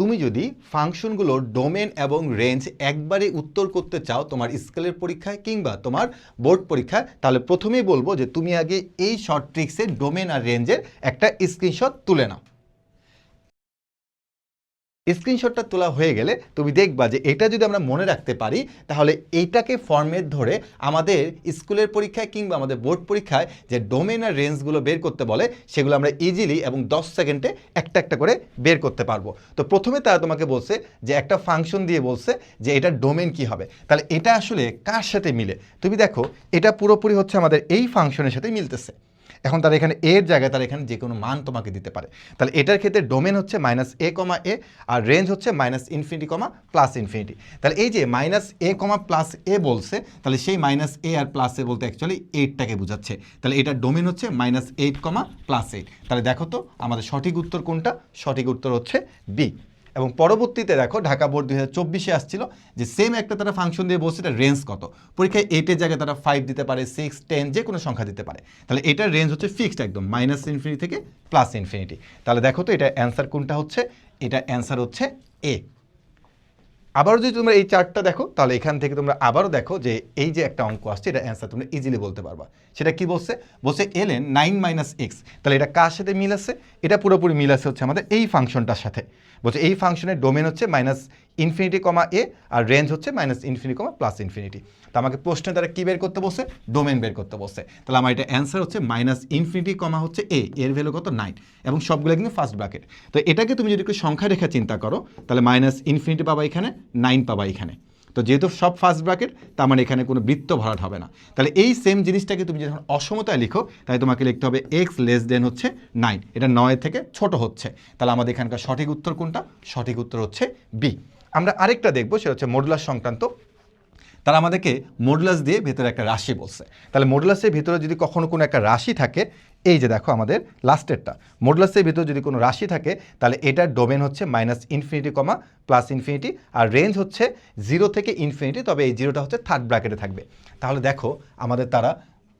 তুমি যদি ফাংশনগুলোর ডোমেন এবং রেঞ্জ একবারে উত্তর করতে চাও তোমার স্কেলের পরীক্ষায় কিংবা তোমার বোর্ড পরীক্ষায়, তাহলে প্রথমেই বলব যে তুমি আগে এই শর্ট ট্রিক্সের ডোমেন আর রেঞ্জের একটা স্ক্রিনশট তুলে নাও। স্ক্রিনশটটা তোলা হয়ে গেলে তুমি দেখবা যে এটা যদি আমরা মনে রাখতে পারি, তাহলে এইটাকে ফর্মেট ধরে আমাদের স্কুলের পরীক্ষায় কিংবা আমাদের বোর্ড পরীক্ষায় যে ডোমেন আর রেঞ্জগুলো বের করতে বলে, সেগুলো আমরা ইজিলি এবং দশ সেকেন্ডে একটা একটা করে বের করতে পারব। তো প্রথমে তারা তোমাকে বলছে যে একটা ফাংশন দিয়ে বলছে যে এটা ডোমেন কি হবে। তাহলে এটা আসলে কার সাথে মিলে? তুমি দেখো, এটা পুরোপুরি হচ্ছে আমাদের এই ফাংশনের সাথে মিলতেছে। এখন তারা এখানে এর জায়গায় তারা এখানে যে কোনো মান তোমাকে দিতে পারে। তাহলে এটার ক্ষেত্রে ডোমেন হচ্ছে মাইনাস এ কমা এ আর রেঞ্জ হচ্ছে minus infinity comma plus infinity তাহলে এই যে মাইনাস এ কমা প্লাস এ বলছে, তাহলে সেই মাইনাস এ আর প্লাস এ বলতে অ্যাকচুয়ালি এইটটাকে বোঝাচ্ছে। তাহলে এটার ডোমেন হচ্ছে minus eight comma plus eight তাহলে দেখো তো আমাদের সঠিক উত্তর কোনটা? সঠিক উত্তর হচ্ছে বি এবং পরবর্তীতে দেখো ঢাকা বোর্ড দুই হাজার চব্বিশে আসছিল যে সেম একটা তারা ফাংশন দিয়ে বলছে এটা রেঞ্জ কত? পরীক্ষায় এইটের জায়গায় তারা ফাইভ দিতে পারে সিক্স টেন যে কোনো সংখ্যা দিতে পারে। তাহলে এটার রেঞ্জ হচ্ছে ফিক্সড একদম মাইনাস ইনফিনিটি থেকে প্লাস ইনফিনিটি তাহলে দেখো তো এটা অ্যান্সার কোনটা হচ্ছে? এটা অ্যান্সার হচ্ছে এ আবারও যদি তোমরা এই চার্টটা দেখো, তাহলে এখান থেকে তোমরা আবারও দেখো যে এই যে একটা অঙ্ক আসছে, এটা অ্যান্সার তোমরা ইজিলি বলতে পারবা। সেটা কি বলছে? বলছে এলেন নাইন মাইনাস এক্স তাহলে এটা কার সাথে মিল আছে? এটা পুরোপুরি মিল আছে হচ্ছে আমাদের এই ফাংশনটার সাথে। বলছে এই ফাংশনের ডোমেন হচ্ছে মাইনাস ইনফিনিটি কমা এ আর রেঞ্জ হচ্ছে minus infinity comma plus infinity. তো আমাকে প্রশ্নে তারা কী বের করতে বসে ডোমেন বের করতে বসে তাহলে আমার এটা অ্যান্সার হচ্ছে মাইনাস ইনফিনিটি কমা হচ্ছে এ, এর ভ্যালু কত? নাইন। এবং সবগুলো কিন্তু ফার্স্ট ব্র্যাকেট। তো এটাকে তুমি যদি একটু সংখ্যা রেখা চিন্তা করো, তাহলে মাইনাস ইনফিনিটি পাবা এখানে, নাইন পাবা এখানে। তো যেহেতু সব ফার্স্ট ব্র্যাকেট, তার মানে এখানে কোনো বৃত্ত ভরাট হবে না। তাহলে এই সেম জিনিসটাকে তুমি যখন অসমতায় লিখো তাই তোমাকে লিখতে হবে এক্স লেস দেন হচ্ছে নাইন। এটা নয় থেকে ছোট হচ্ছে। তাহলে আমাদের এখানকার সঠিক উত্তর কোনটা? সঠিক উত্তর হচ্ছে বি আমরা আরেকটা দেখব, সেটা হচ্ছে মডুলার সংক্রান্ত। তারা আমাদেরকে মডুলাস দিয়ে ভেতরে একটা রাশি বলছে। তাহলে মডুলাসের ভিতরে যদি কখনো কোনো একটা রাশি থাকে, এই যে দেখো আমাদের লাস্টেরটা মডুলাসের ভিতরে যদি কোনো রাশি থাকে, তাহলে এটার ডোমেন হচ্ছে minus infinity comma plus infinity আর রেঞ্জ হচ্ছে জিরো থেকে ইনফিনিটি তবে এই জিরোটা হচ্ছে থার্ড ব্র্যাকেটে থাকবে। তাহলে দেখো আমাদের তারা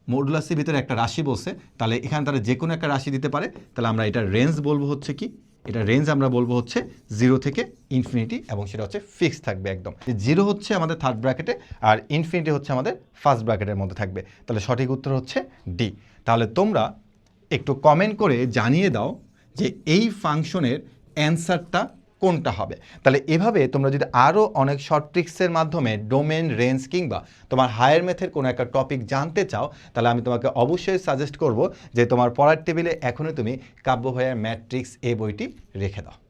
মডুলাসের ভিতরে একটা রাশি বলছে, তাহলে এখানে তারা যে কোনো একটা রাশি দিতে পারে, তাহলে আমরা এটার রেঞ্জ বলব হচ্ছে কি? এটা রেঞ্জ আমরা বলব হচ্ছে জিরো থেকে ইনফিনিটি এবং সেটা হচ্ছে ফিক্স থাকবে একদম। জিরো হচ্ছে আমাদের থার্ড ব্র্যাকেটে আর ইনফিনিটি হচ্ছে আমাদের ফার্স্ট ব্র্যাকেটের মধ্যে থাকবে। তাহলে সঠিক উত্তর হচ্ছে ডি তাহলে তোমরা একটু কমেন্ট করে জানিয়ে দাও যে এই ফাংশনের অ্যান্সারটা কোনটা হবে? তাহলে এভাবে তোমরা যদি আরও অনেক শর্ট ট্রিক্সের মাধ্যমে ডোমেন রেঞ্জ কিংবা তোমার হায়ার ম্যাথের কোনো একটা টপিক জানতে চাও, তাহলে আমি তোমাকে অবশ্যই সাজেস্ট করব যে তোমার পড়ার টেবিলে এখনই তুমি কাব্য ভাইয়ার ম্যাট্রিক্স এ বইটি রেখে দাও।